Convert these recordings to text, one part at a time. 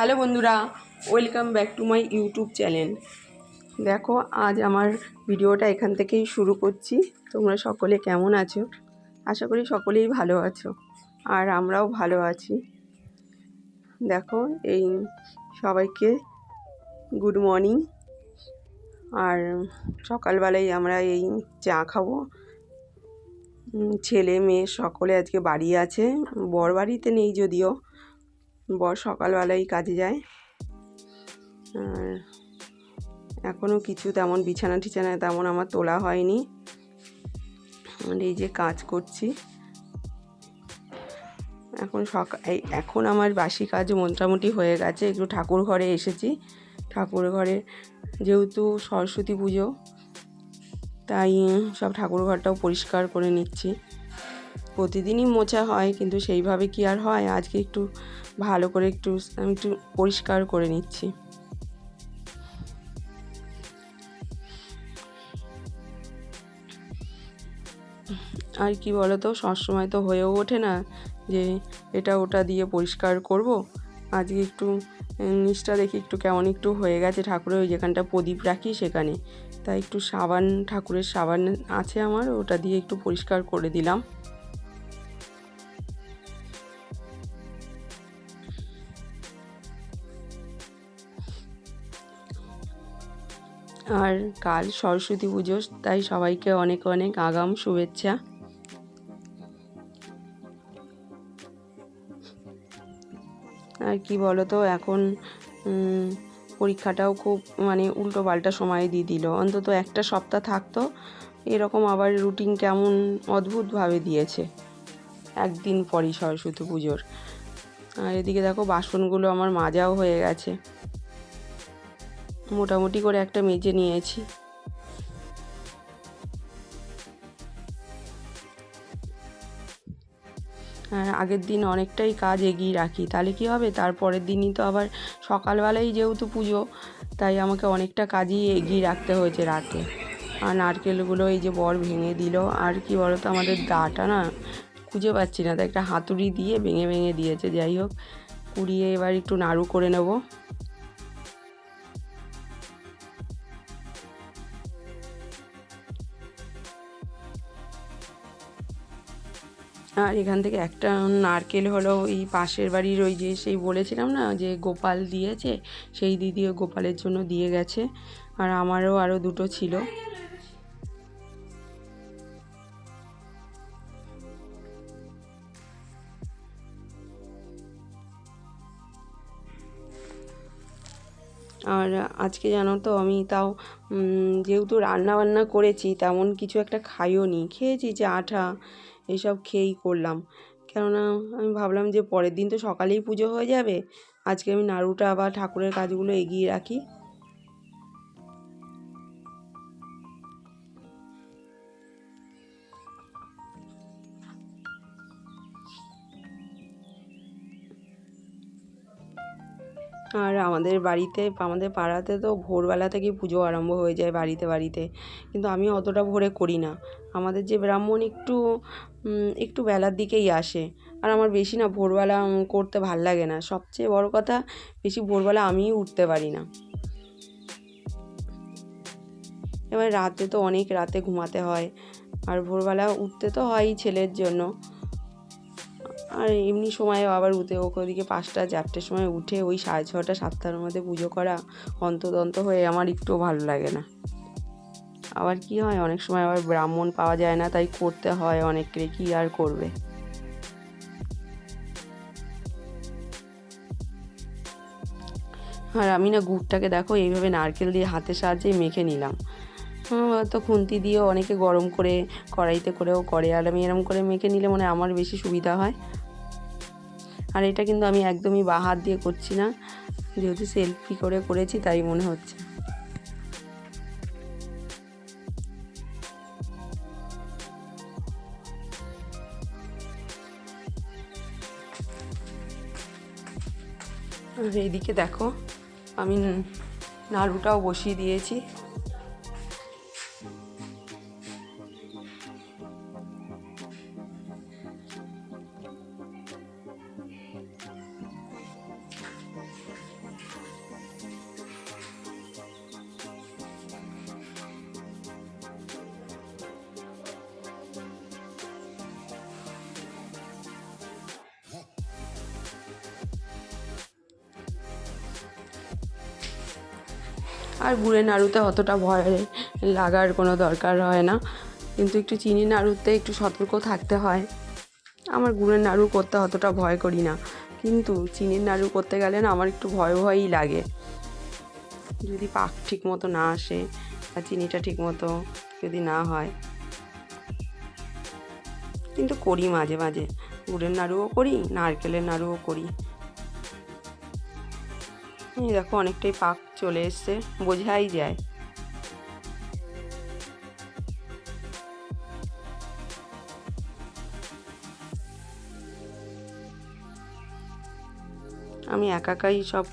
Hello বন্ধুরা, welcome back to my YouTube channel. দেখো, আজ আমার ভিডিওটা এখান থেকেই শুরু করছি। তোমরা সকলে কেমন আছো? আশা করি সকলেই ভালো আছো, আর আমরাও ভালো আছি। দেখো, এই সবাইকে গুড মর্নিং। আর সকালবেলায় আমরা এই চা খাব। ছেলে, মেয়ে সকলে আজকে বাড়ি আছে। বর বাড়িতে নেই যদিও বর সকালবেলায় কাজে যায়। আর এখনও কিছু তেমন বিছানা টিছানা তেমন আমার তোলা হয়নি। আর এই যে কাজ করছি। এখন সকাল এই এখন আমার বাসি কাজ মোটামুটি হয়ে গেছে। একটু ঠাকুর ঘরে এসেছি। ঠাকুর ঘরে যেহেতু সরস্বতী পুজো, তাই সব ঠাকুর ঘরটাও পরিষ্কার করে নিচ্ছি। প্রতিদিনই মোছা হয়, কিন্তু সেইভাবে কি আর হয়? আজকে একটু ভালো করে একটু, আমি একটু পরিষ্কার করে নিচ্ছি। আর কি বলো তো সবসময় তো হয়েও ওঠে না যে এটা ওটা দিয়ে পরিষ্কার করব। আজকে একটু নিচটা দেখি একটু কেমন একটু হয়ে গেছে। ঠাকুরের ওই যেখানটা প্রদীপ রাখি সেখানে। তাই একটু সাবান, ঠাকুরের সাবান আছে আমার, ওটা দিয়ে একটু পরিষ্কার করে দিলাম। আর কাল সরস্বতী পুজো, তাই সবাইকে অনেক অনেক আগাম শুভেচ্ছা। আর কি বলো তো এখন পরীক্ষাটাও খুব মানে উল্টো পাল্টা সময় দিয়ে দিল। অন্তত একটা সপ্তাহ থাকতো, এরকম আবার রুটিন কেমন অদ্ভুতভাবে দিয়েছে। একদিন পরই সরস্বতী পুজোর। আর এদিকে দেখো, বাসনগুলো আমার মাজাও হয়ে গেছে। মোটামুটি করে একটা মেজে নিয়েছি। আর আগের দিন অনেকটাই কাজ এগিয়ে রাখি। তাহলে কি হবে? তারপরের দিনই তো আবার সকালবেলাই যেহেতু পুজো, তাই আমাকে অনেকটা কাজই এগিয়ে রাখতে হয়েছে রাতে। আর নারকেলগুলো এই যে বর ভেঙে দিল। আর কি বলতো, আমাদের দাটা না খুঁজে পাচ্ছি না। তাই একটা হাতুড়ি দিয়ে ভেঙে ভেঙে দিয়েছে। যাই হোক, কুড়িয়ে এবার একটু নাড়ু করে নেব। আর এখান থেকে একটা নারকেল হলো, এই পাশের বাড়ির ওই যে সেই বলেছিলাম না, যে গোপাল দিয়েছে, সেই দিদি ওই গোপালের জন্য দিয়ে গেছে। আর আমারও আরও দুটো ছিল। আর আজকে জানো তো, আমি তাও যেহেতু রান্না বান্না করেছি, তেমন কিছু একটা খাইও নি খেয়েছি যে আঠা এইসব খেয়েই করলাম। কেননা আমি ভাবলাম যে পরের দিন তো সকালেই পুজো হয়ে যাবে। আজকে আমি নাড়ুটা বা ঠাকুরের কাজগুলো এগিয়ে রাখি। আর আমাদের বাড়িতে, আমাদের পাড়াতে তো ভোরবেলা থেকেই পুজো আরম্ভ হয়ে যায় বাড়িতে বাড়িতে। কিন্তু আমি অতটা ভোরে করি না। আমাদের যে ব্রাহ্মণ একটু একটু বেলার দিকেই আসে। আর আমার বেশি না ভোরবেলা করতে ভালো লাগে না। সবচেয়ে বড় কথা, বেশি ভোরবেলা আমিই উঠতে পারি না। এবার রাতে তো অনেক রাতে ঘুমাতে হয়। আর ভোরবেলা উঠতে তো হয়ই ছেলের জন্য। আর এমনি সময় আবার উঠে ওদিকে পাঁচটা, চারটের সময় উঠে ওই সাড়ে ছটা, সাতটার মধ্যে পুজো করা অন্তদন্ত হয়ে আমার একটুও ভালো লাগে না। আবার কি হয়, অনেক সময় আবার ব্রাহ্মণ পাওয়া যায় না, তাই করতে হয় অনেককে, কি আর করবে? আর আমি না গুড়টাকে দেখো, এইভাবে নারকেল দিয়ে হাতের সাহায্যে মেখে নিলাম। তো খুন্তি দিয়েও অনেকে গরম করে, কড়াইতে করেও করে, আর আমি এরম করে মেখে নিলে মনে আমার বেশি সুবিধা হয়। আর এটা কিন্তু আমি একদমই বা হাত দিয়ে করছি না। যেহেতু সেলফি করে করেছি, তাই মনে হচ্ছে। আর এইদিকে দেখো, আমি নাড়ুটাও বসিয়ে দিয়েছি। আর গুড়ের নাড়ুতে অতটা ভয় লাগার কোনো দরকার হয় না। কিন্তু একটু চিনি নাড়ুতে একটু সতর্ক থাকতে হয়। আমার গুড়ের নাড়ু করতে অতটা ভয় করি না। কিন্তু চিনির নাড়ু করতে গেলে না আমার একটু ভয় ভয়ই লাগে। যদি পাক ঠিক মতো না আসে আর চিনিটা ঠিক মতো যদি না হয়। কিন্তু করি মাঝে মাঝে। গুড়ের নাড়ুও করি, নারকেলের নাড়ুও করি। দেখো অনেকটাই পাক চলে এসছে, বোঝাই যায়। আমি একাকাই সব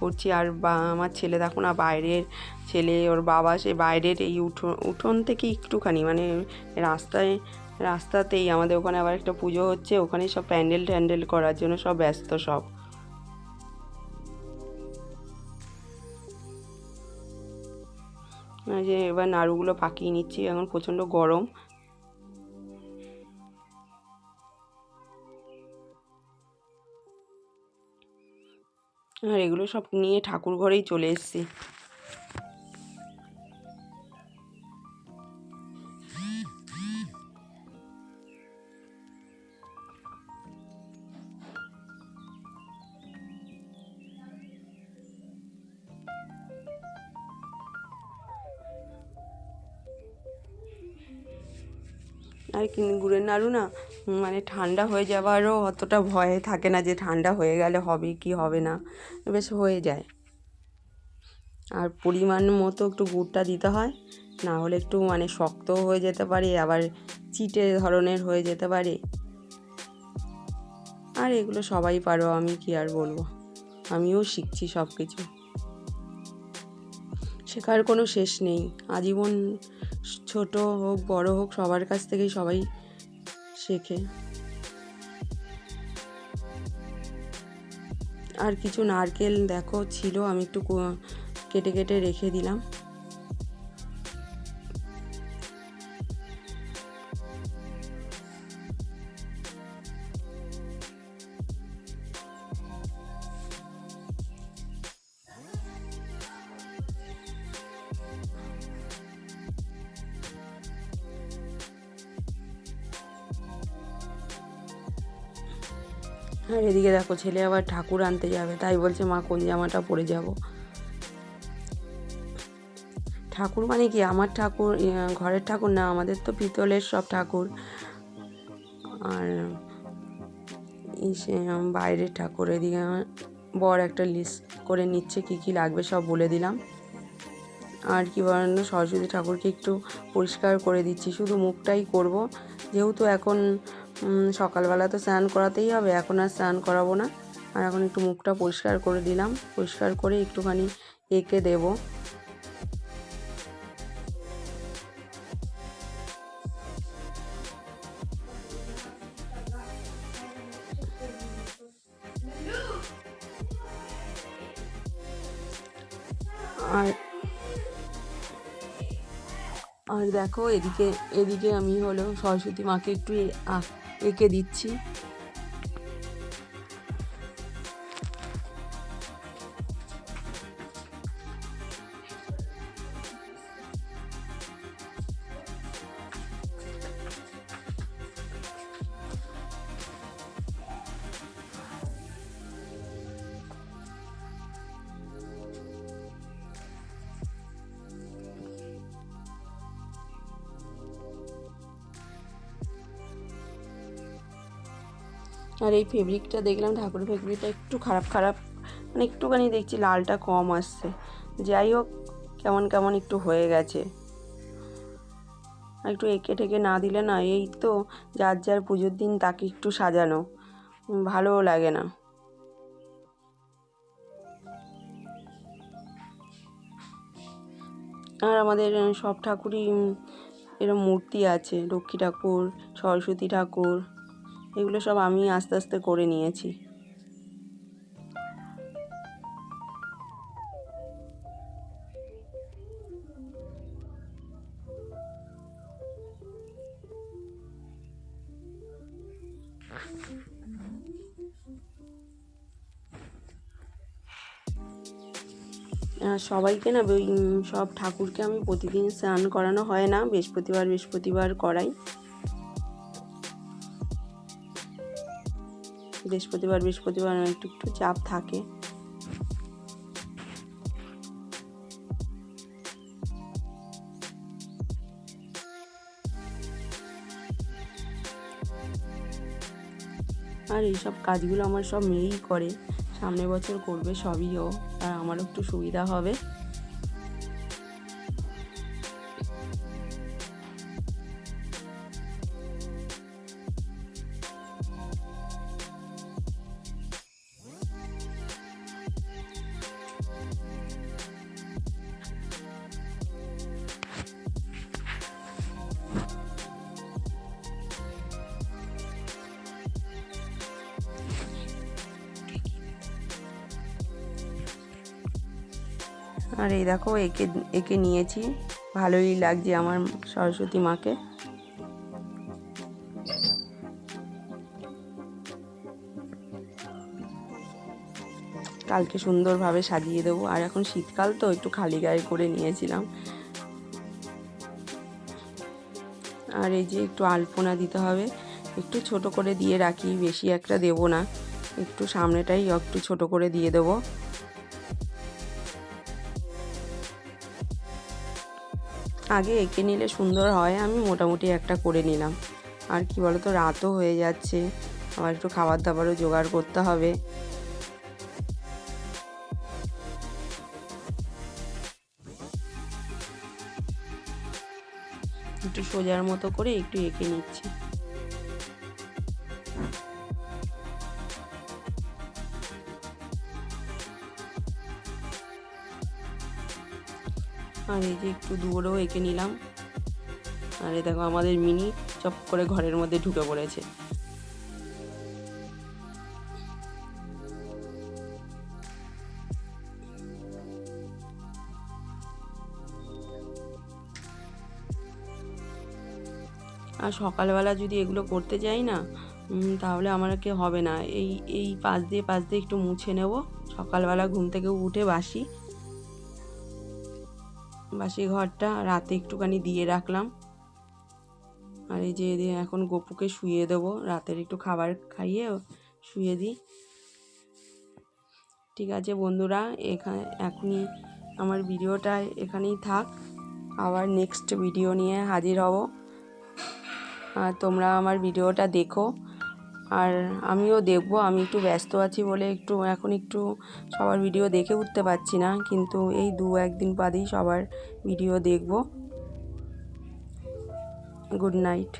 করছি, আর বা, আমার ছেলে দেখো না বাইরের ছেলে, ওর বাবা সে বাইরের এই উঠোন উঠোন থেকে একটুখানি মানে রাস্তায়, রাস্তাতেই আমাদের ওখানে আবার একটা পুজো হচ্ছে, ওখানেই সব প্যান্ডেল ট্যান্ডেল করার জন্য সব ব্যস্ত সব। যে এবার নাড়ুগুলো পাকিয়ে নিচ্ছি, এখন প্রচণ্ড গরম। আর এগুলো সব নিয়ে ঠাকুর ঘরেই চলে এসেছি। আর গুড়ের নাড়ু না মানে ঠান্ডা হয়ে যাওয়ারও অতটা ভয় থাকে না যে ঠান্ডা হয়ে গেলে হবে কি হবে না, বেশ হয়ে যায়। আর পরিমাণ মতো একটু গুড়টা দিতে হয়, না হলে একটু মানে শক্তও হয়ে যেতে পারে, আবার চিটে ধরনের হয়ে যেতে পারে। আর এগুলো সবাই পারো, আমি কি আর বলব? আমিও শিখছি সব কিছু শেখার কোনো শেষ নেই, আজীবন ছোট হোক, বড় হোক, সবার কাছ থেকেই সবাই শেখে। আর কিছু নারকেল দেখো, ছিল, আমি একটু কেটে কেটে রেখে দিলাম। আর এদিকে দেখো ছেলে আবার ঠাকুর আনতে যাবে, তাই বলছে, মা, কোন জামাটা পরে যাব? ঠাকুর মানে কি? আমার ঠাকুর ঘরের ঠাকুর না, আমাদের তো পিতলের সব ঠাকুর। আর বাইরের ঠাকুর, এদিকে বর একটা লিস্ট করে নিচ্ছে, কি কি লাগবে সব বলে দিলাম। আর কি বলেন, সরস্বতী ঠাকুরকে একটু পরিষ্কার করে দিচ্ছি। শুধু মুখটাই করব। যেহেতু এখন সকালবেলা তো স্নান করাতেই হবে, এখন আর স্নান করাবো না। আর এখন একটু মুখটা পরিষ্কার করে দিলাম। পরিষ্কার করে একটুখানি এঁকে দেবো। আর দেখো এদিকে এদিকে আমি হলো সরস্বতী মাকে একটু এঁকে দিচ্ছি। আর এই ফেব্রিকটা দেখলাম ঠাকুরের ফেব্রিকটা একটু খারাপ খারাপ মানে একটুখানি দেখছি লালটা কম আসছে। যাই হোক, কেমন কেমন একটু হয়ে গেছে। একটু এঁকে ঠেকে না দিলে না, এই তো যার যার পুজোর দিন তাকে একটু সাজানো। ভালোও লাগে না। আর আমাদের সব ঠাকুরই এরম মূর্তি আছে, লক্ষ্মী ঠাকুর, সরস্বতী ঠাকুর। এগুলো সব আমি আস্তে আস্তে করে নিয়েছি। সবাইকে না ওই সব ঠাকুরকে আমি প্রতিদিন স্নান করানো হয় না, বৃহস্পতিবার বৃহস্পতিবার করাই। বৃহস্পতিবার বৃহস্পতিবার একটু একটু চাপ থাকে। আর এইসব কাজগুলো আমার সব মেয়েই করে। সামনের বছর করবে সবই ও, আর আমারও একটু সুবিধা হবে। আর এই দেখো, একে একে নিয়েছি। ভালোই লাগছে আমার সরস্বতী মাকে। কালকে সুন্দরভাবে সাজিয়ে দেবো। আর এখন শীতকাল তো, একটু খালি গায়ে করে নিয়েছিলাম। আর এই যে একটু আলপনা দিতে হবে। একটু ছোট করে দিয়ে রাখি, বেশি একটা দেবো না। একটু সামনেটাই একটু ছোট করে দিয়ে দেবো। আগে এঁকে নিলে সুন্দর হয়, আমি মোটামুটি একটা করে নিলাম। আর কি বলতো, রাতও হয়ে যাচ্ছে আবার একটু খাবার দাবারও জোগাড় করতে হবে। একটু সোজার মতো করে একটু এঁকে নিচ্ছি। আর এই যে একটু দূরেও এঁকে নিলাম। আর এই দেখো আমাদের মিনি চপ করে ঘরের মধ্যে ঢুকে পড়েছে। আর সকালবেলা যদি এগুলো করতে যাই না তাহলে আমাকে হবে না। এই এই পাশ দিয়ে পাশ দিয়ে একটু মুছে নেব। সকালবেলা ঘুম থেকে উঠে বাসি। বাসি ঘরটা, রাতে একটুখানি দিয়ে রাখলাম। আর এই যে এখন গপুকে শুয়ে দেবো। রাতের একটু খাবার খাইয়ে শুয়ে দিই। ঠিক আছে বন্ধুরা, এখানে এখনই আমার ভিডিওটা এখানেই থাক। আবার নেক্সট ভিডিও নিয়ে হাজির হব। আর তোমরা আমার ভিডিওটা দেখো। আর আমিও দেখব, আমি একটু ব্যস্ত আছি বলে একটু, এখন একটু সবার ভিডিও দেখে উঠতে পারছি না, কিন্তু এই দু একদিন বাদেই সবার ভিডিও দেখব। Good night